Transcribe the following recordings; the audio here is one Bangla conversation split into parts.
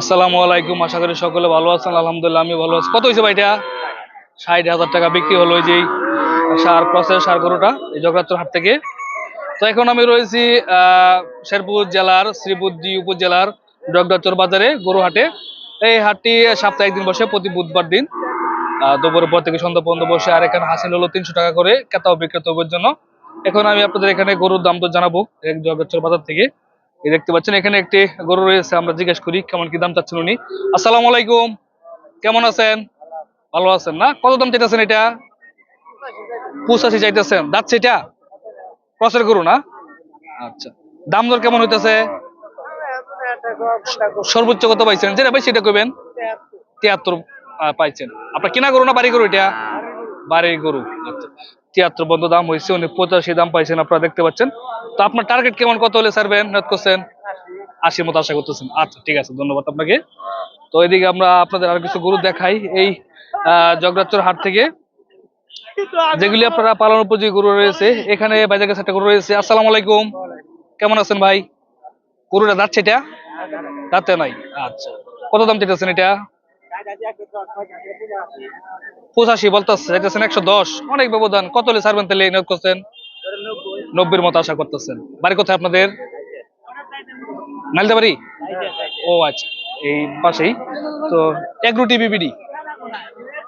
আসসালামু আলাইকুম, আশা করি সকলে ভালো আছেন, আলহামদুলিল্লাহ আমি ভালো আছি। কত হয়েছে ভাইটা? ষাট হাজার টাকা বিক্রি হলো ওই যে সার ক্রসের সার গরুটা, এই জগরাত্র হাট থেকে। তো এখন আমি রয়েছি শেরপুর জেলার, শ্রীবুদ্ধি উপজেলার জগদাচর বাজারে গরু হাটে। এই হাটটি সপ্তাহে একদিন বসে, প্রতি বুধবার দিন দুপুরের পর থেকে সন্ধ্যা পর্যন্ত বসে, আর এখানে হাসিল হলো তিনশো টাকা করে ক্রেতা ও জন্য। এখন আমি আপনাদের এখানে গরুর দাম তো জানাব জগদাচর বাজার থেকে। এই দেখতে পাচ্ছেন এখানে একটি গরু রয়েছে আমরা জিজ্ঞেস করি কেমন কি দাম চাচ্ছেন উনি। আসসালামু আলাইকুম কেমন আছেন? ভালো আছেন না? কত দাম চাইতেছেন এটা? পঁচাশি চাইতেছেন। যাচ্ছে এটা? ক্রসের গরু না? আচ্ছা। দাম দর কেমন হইতেছে? সর্বোচ্চ কত পাইছেন? যেটা বেশি এটা কইবেন? তিয়াত্তর। পাইছেন। আপনার কিনা গরু না বাড়ি গরু এটা? বাড়ির গরু। তিয়াত্তর বন্ধ দাম হয়েছে, উনি পঁচাশি দাম পাইছেন, আপনারা দেখতে পাচ্ছেন। তো আপনার টার্গেট কেমন, কত হলে স্যার নেট করছেন? আশির মতো আশা করতেছেন। আচ্ছা ঠিক আছে, ধন্যবাদ আপনাকে। তো এদিকে আমরা আপনাদের আর কিছু গরু দেখাই। এই জগরাচর হাট থেকে যেগুলি আপনারা পালন উপযোগী গরু রয়েছে, এখানে বাইরে কাছে একটা গরু রয়েছে। আসসালামু আলাইকুম। কেমন আছেন ভাই? গরুটা যাচ্ছে এটা? যাতে নাই? আচ্ছা। কত দাম চাইতেছেন এটা? পঁচাশি বলতেছে একশো দশ। অনেক ব্যবধান। কত হলে ছাড়বেন তাহলে নিয়োগ করছেন? নব্বের মতো আশা করতেছেন। বাড়ি কোথায় আপনাদের? নালদা বাড়ি ও আচ্ছা। এই পাশেই। তো এগ্রো টিভি বিডি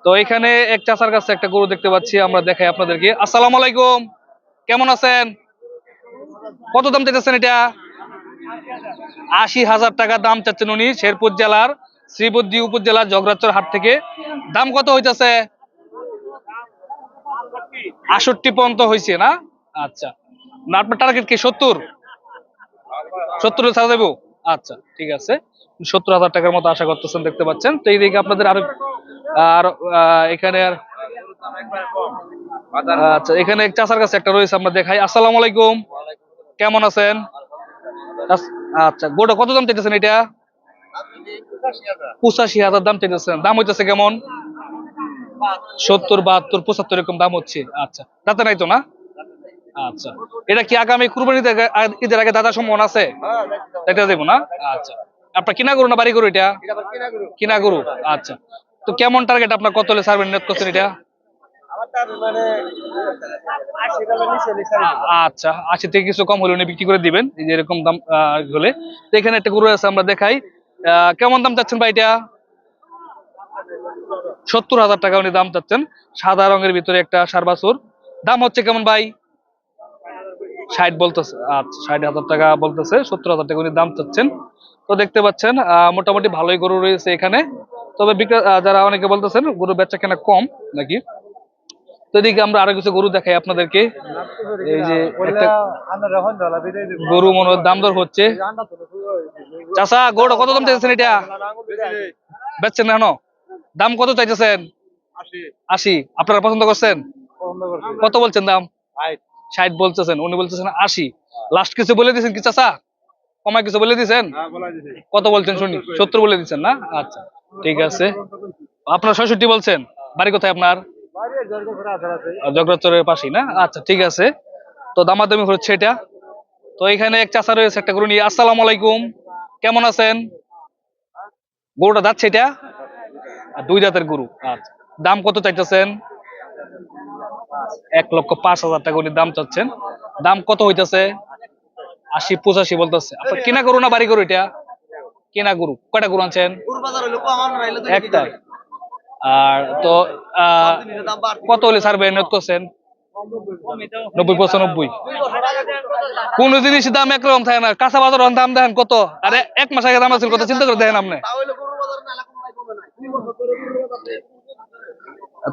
তো, এখানে এক চাচার কাছে একটা গরু দেখতে পাচ্ছি, আমরা দেখাই আপনাদেরকে। আসসালামু আলাইকুম। কেমন আছেন? কত দাম চাইতেছেন এটা? আশি হাজার টাকা দাম চাচ্ছেন উনি, শেরপুর জেলার শ্রীবুদ্ধি উপজেলার জগরাচর হাট থেকে দাম কত হইতেছে? আষট্টি পর্যন্ত হয়েছে না? আচ্ছা। আপনার টার্গেট কি, সত্তর? সত্তর ছাড়া দেবো আচ্ছা ঠিক আছে। সত্তর হাজার টাকার মতো আশা করতেছেন, দেখতে পাচ্ছেন। তো এই দিকে আপনাদের আরও, আর এখানে আর আচ্ছা এখানে চাচার কাছে একটা রয়েছে, আমরা দেখাই। আসসালামু আলাইকুম। কেমন আছেন? আচ্ছা গোটা কত দাম চাইতেছেন এটা? পঁচাশি হাজার। দাম চাইতেছেন। দাম হইতেছে কেমন? সত্তর বাহাত্তর পঁচাত্তর এরকম দাম হচ্ছে। আচ্ছা তাতে নাই তো না? আচ্ছা এটা কি আগামী কুরবানি ঈদের আগে দাদা সম্মান আছে? এটা দেবো। না? আচ্ছা আপনার কিনা গরু না বাড়ি গরু এটা? কিনা গরু। আচ্ছা। তো কেমন টার্গেট আপনার? কত হলে নেট করছেন এটা? আচ্ছা আশি থেকে কিছু কম হলে উনি বিক্রি করে দিবেন। এরকম দাম হলে। তো এখানে একটা গরু আছে আমরা দেখাই। কেমন দাম চাচ্ছেন ভাই এটা? সত্তর হাজার টাকা উনি দাম চাচ্ছেন। সাদা রঙের ভিতরে একটা সার বাছুর দাম হচ্ছে কেমন ভাই? ষাট বলতেছে। আচ্ছা ষাট হাজার টাকা বলতেছে। সত্তর হাজার টাকা উনি দাম চাচ্ছেন। তো দেখতে পাচ্ছেন মোটামুটি ভালোই গরু রয়েছে এখানে। তবে বিক্রে- আহ, যারা অনেকে বলতেছেন গরু বেচা কেনা কম নাকি? তো এদিকে আমরা আরও কিছু গরু দেখাই আপনাদেরকে। এই যে গরু মনে দাম দর হচ্ছে। চাচা গরুটা কত দাম চাইছেন এটা? বেচছেন না কেন দাম কত চাইতেছেন? আশি। আপনারা পছন্দ করছেন? কত বলছেন দাম? ষাট বলতেছেন, উনি বলতেছেন আশি। লাস্ট কিছু বলে দিয়েছেন কি চাচা কমায় কিছু বলে দিয়েছেন? কত বলছেন শুনি, সত্তর বলে দিচ্ছেন না? আচ্ছা ঠিক আছে। আপনার ছয়ষট্টি বলছেন, বাড়ি কোথায় আপনার? জগরচরের পাশেই না? আচ্ছা ঠিক আছে। তো দামাদামি হচ্ছে এটা। তো এখানে এক চাচা রয়েছে একটা গরু নিয়ে। আসসালামু আলাইকুম। কেমন আছেন? গরুটা যাচ্ছে এটা? আর দুই জাতের গরু। আচ্ছা। দাম কত চাইতেছেন? এক লক্ষ পাঁচ হাজার টাকা উনি দাম চাচ্ছেন। দাম কত হইতেছে? আশি পঁচাশি বলতেছে। আপনার কিনা গরু না বাড়ি গরু এটা? কেনা গরু। কয়টা গরু আনছেন? একটাই আর তো কত হলে ছাড়বে নিয়োগ করছেন? নব্বই পঁচানব্বই। কোন জিনিসের দাম একরকম থাকে না। কাঁচা বাজার দাম দেখেন কত? আরে এক মাস আগে দাম আছে কত? চিন্তা করে দেখেন আপনি।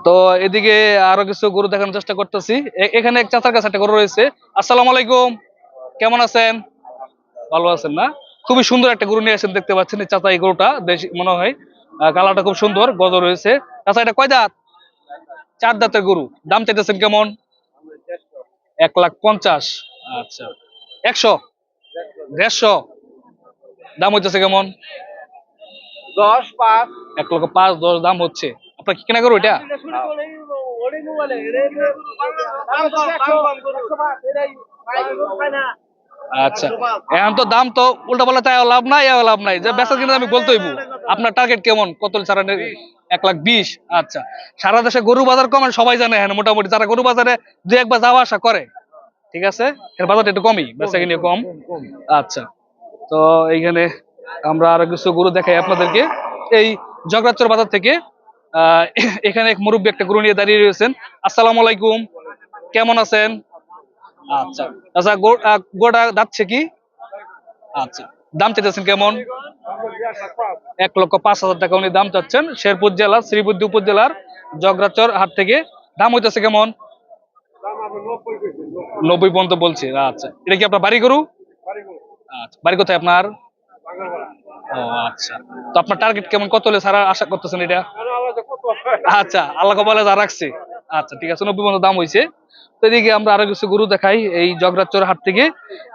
তো এদিকে আরও কিছু গরু দেখানোর চেষ্টা করতেছি। এখানে এক চাচার কাছে একটা গরু রয়েছে। আসসালামু আলাইকুম। কেমন আছেন? ভালো আছেন না? খুবই সুন্দর একটা গরু নিয়ে আসেন দেখতে পাচ্ছেন চাচা এই গরুটা মনে হয়। কালারটা খুব সুন্দর গজ রয়েছে চাচা এটা কয় দাঁত? চার দাঁতের গরু। দাম চাইতেছেন কেমন? এক লাখ পঞ্চাশ। আচ্ছা। একশো? দেড়শো। দাম হইতেছে কেমন? দশ পাঁচ। এক লক্ষ পাঁচ দশ দাম হচ্ছে। আপনার কি কেনা গরু এটা? আচ্ছা। এখন তো দাম তো উল্টা পাল্টা চাই লাভ নাই লাভ নাই। যে বেচা কিনা আমি বলতে হইব। আপনার টার্গেট কেমন? কত ছাড়া এক লাখ বিশ? আচ্ছা। সারা দেশে গরু বাজার কম সবাই জানে হ্যাঁ মোটামুটি। যারা গরু বাজারে দু একবার যাওয়া আসা করে, ঠিক আছে? এর বাজারটা একটু কমই, বেচা কিনে কম। আচ্ছা। তো এইখানে আমরা আরও কিছু গরু দেখাই আপনাদেরকে। এই জগরাচর বাজার থেকে এখানে এক মুরব্বী একটা গরু নিয়ে দাঁড়িয়ে রয়েছেন। আসসালামু আলাইকুম। কেমন আছেন? আচ্ছা। আচ্ছা গোটা যাচ্ছে কি? আচ্ছা। দাম চাইতেছেন কেমন? এক লক্ষ পাঁচ হাজার টাকা উনি দাম চাচ্ছেন। শেরপুর জেলার, শ্রীবুদ্ধি উপজেলার, জগরাচর হাট থেকে দাম হইতেছে কেমন? নব্বই পর্যন্ত বলছে। আচ্ছা। এটা কি আপনার বাড়ি গরু? আচ্ছা। বাড়ি কোথায় আপনার? ও আচ্ছা। তো আপনার টার্গেট কেমন? কত হলে সারা আশা করতেছেন এটা? আচ্ছা আল্লাহ কপালে যা রাখছে। আচ্ছা ঠিক আছে, নব্বই পর্যন্ত দাম হয়েছে তো এদিকে আমরা আরও কিছু গরু দেখাই, এই জগরাচর হাট থেকে।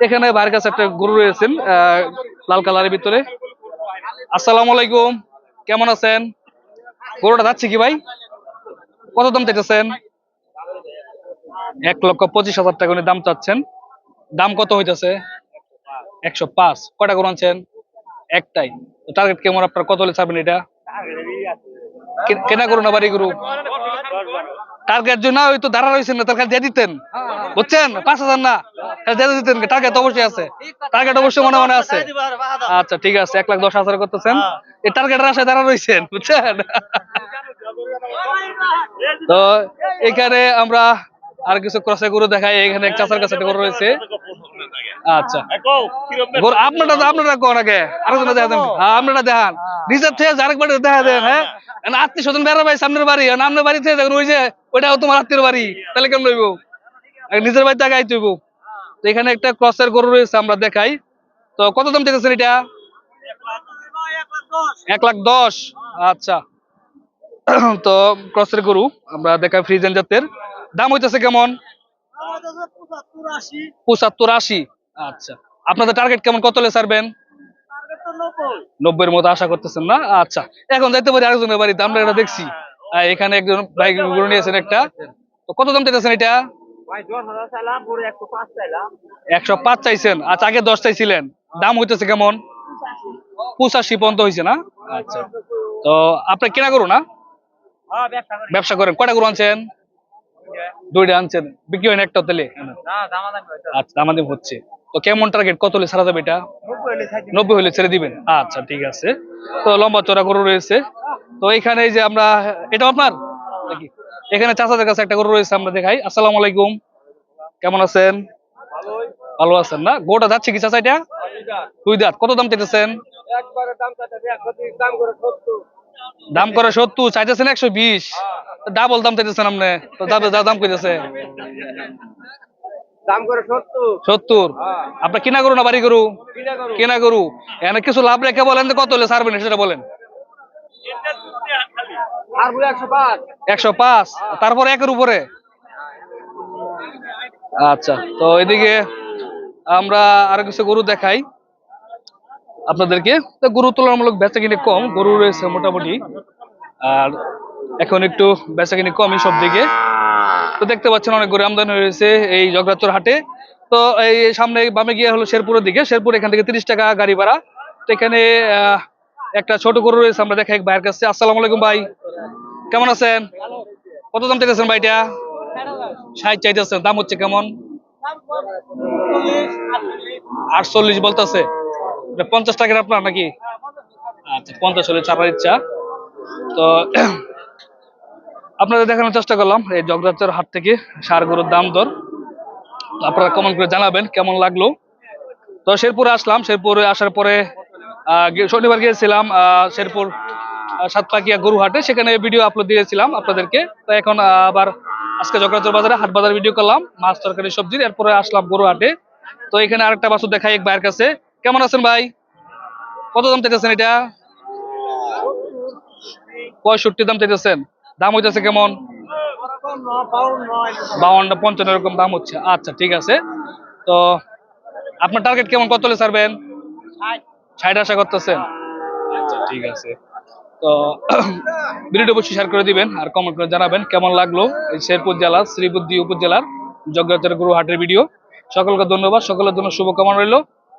এখানে বাইরের কাছে একটা গরু রয়েছেন লাল কালারের ভিতরে। আসসালামু আলাইকুম, কেমন আছেন? গরুটা যাচ্ছে কি ভাই? কত দাম চাইতেছেন? এক লক্ষ পঁচিশ হাজার টাকা উনি দাম চাচ্ছেন। দাম কত হইতেছে? একশো পাঁচ। কটা গরু আনছেন? একটাই। টার্গেট কেমন? আপনার কত হলে ছাড়বেন এটা? কেনা করুন আবার এই গরু? টার্গেট জন্য না তো দাঁড়া রয়েছেন না তার দিয়ে দিতেন। বুঝছেন? পাঁচ হাজার না দিয়ে দিতেন। টার্গেট অবশ্যই আছে। টার্গেট অবশ্যই মনে মনে আছে। আচ্ছা ঠিক আছে এক লাখ দশ হাজার করতেছেন। এই টার্গেটের আশায় দাঁড়া রয়েছেন বুঝছেন? তো এখানে আমরা আর কিছু ক্রসে গরু দেখাই। এখানে এক চাচার কাছে গরু রয়েছে। আচ্ছা। আপনারা তো কোন আগে? আরেকজনে দেখা দেন হ্যাঁ আপনারটা দেখান। নিজের থেকে আরেকবার দেখা দেন হ্যাঁ? আত্মীয় স্বজন বেড়া ভাই সামনের বাড়ি আপনার বাড়ি থেকে দেখুন ওই যে ওইটাও তোমার আত্মীয় বাড়ি তাহলে কেমন হইব? নিজের বাড়িতে আগে আইতে হইব। তো এখানে একটা ক্রসের গরু রয়েছে আমরা দেখাই। তো কত দাম চেয়েছেন এটা? এক লাখ দশ। আচ্ছা। তো ক্রসের গরু আমরা দেখাই ফ্রিজেন জাতের। দাম হইতেছে কেমন? পঁচাত্তর আশি। আচ্ছা। আপনাদের টার্গেট কেমন? কত হলে ছাড়বেন? নব্বইয়ের মতো আশা করতেছেন না? আচ্ছা এখন যাইতে পারি আরেকজনের বাড়িতে আমরা এটা দেখছি। আহ, এখানে একজন বাইক গরু নিয়েছেন একটা। তো কত দাম চাইতেছেন এটা? একশো পাঁচ চাইছেন আচ্ছা আগে দশ চাইছিলেন। দাম হইতেছে কেমন? পঁচাশি পর্যন্ত হয়েছে না? আচ্ছা তো আপনি কেনা করুন না? ব্যবসা করেন কয়টা গরু আনছেন? দুইটা। আনছেন বিক্রি হয় না একটা তেলে? আচ্ছা দামাদাম হচ্ছে। তো কেমন টার্গেট কত হলে ছাড়া যাবে এটা? নব্বই হলে ছেড়ে দিবেন। আচ্ছা ঠিক আছে। তো লম্বা চড়া গরু রয়েছে। তো এখানে যে আমরা, এটা আপনার? নাকি? এখানে চাচাদের কাছে একটা গরু রয়েছে, আমরা দেখাই। আসসালামু আলাইকুম। কেমন আছেন? ভালো আছেন না? গোটা যাচ্ছে কি চাচা এটা? দুই দাঁত। কত দাম চাইতেছেন? দাম করে সত্তর। চাইতেছেন একশো বিশ। ডাবল দাম চাইতেছেন আপনি। দাম কইতেছে। সত্তর। হ্যাঁ। আপনার কিনা গরু না বাড়ি গরু? কিনা গরু। এখানে কিছু লাভ রেখে বলেন কত হলে ছাড়বেন সেটা বলেন। একশো পাঁচ। একশো পাঁচ? তারপর একের উপরে? আচ্ছা তো এদিকে আমরা আরও কিছু গরু দেখাই আপনাদেরকে। তো গরু তুলনামূলক বেচা কিনে কম গরু রয়েছে মোটামুটি। আর এখন একটু বেচা কিনে কমই সব দিকে তো দেখতে পাচ্ছেন অনেক গরু আমদানি হয়েছে এই জগরাচর হাটে। তো এই সামনে বামে গিয়ে হলো শেরপুরের দিকে শেরপুর এখান থেকে তিরিশ টাকা গাড়ি ভাড়া। তো এখানে একটা ছোট গরু রয়েছে, আমরা দেখাই এক ভাইয়ের কাছে। আসসালামু আলাইকুম ভাই। কেমন আছেন? কত দাম চাইতেছেন ভাইটা? ষাট চাইতেছেন। দাম হচ্ছে কেমন? আটচল্লিশ বলতেছে। পঞ্চাশ টাকার আপনার নাকি? আচ্ছা পঞ্চাশ হলে চাপার ইচ্ছা। তো আপনাদের দেখানোর চেষ্টা করলাম এই জগরাচর হাট থেকে সার গরুর দাম দর। আপনারা কমেন্ট করে জানাবেন কেমন লাগল। তো শেরপুরে আসলাম, শেরপুরে আসার পরে শনিবার গিয়েছিলাম শেরপুর সাতপাকিয়া গরু হাটে। সেখানে ভিডিও আপলোড দিয়েছিলাম আপনাদেরকে। তো এখন আবার আজকে জগরাচর বাজারে হাট বাজার ভিডিও করলাম, মাছ তরকারি সবজির এরপরে আসলাম গরু হাটে। তো এখানে আরেকটা বাছুর দেখাই এক ভাইয়ের কাছে। কেমন আছেন ভাই? কত দাম চাইতেছেন এটা? পঁয়ষট্টি দাম চাইতেছেন। দাম হইতেছে কেমন? বাউন্ন, পঞ্চান্ন এরকম দাম হচ্ছে। আচ্ছা ঠিক আছে। তো আপনার টার্গেট কেমন? কত হলে ছাড়বেন? ষাট আশা করতেছেন। আচ্ছা ঠিক আছে। তো ভিডিওটা অবশ্যই শেয়ার করে দিবেন আর কমেন্ট করে জানাবেন কেমন লাগল এই শেরপুর জেলা শ্রীবুদ্ধি উপজেলার যজ্ঞাচর গুরু হাটের ভিডিও সকলকে ধন্যবাদ, সকলের জন্য শুভকামনা রইল।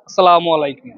আসসালামু আলাইকুম।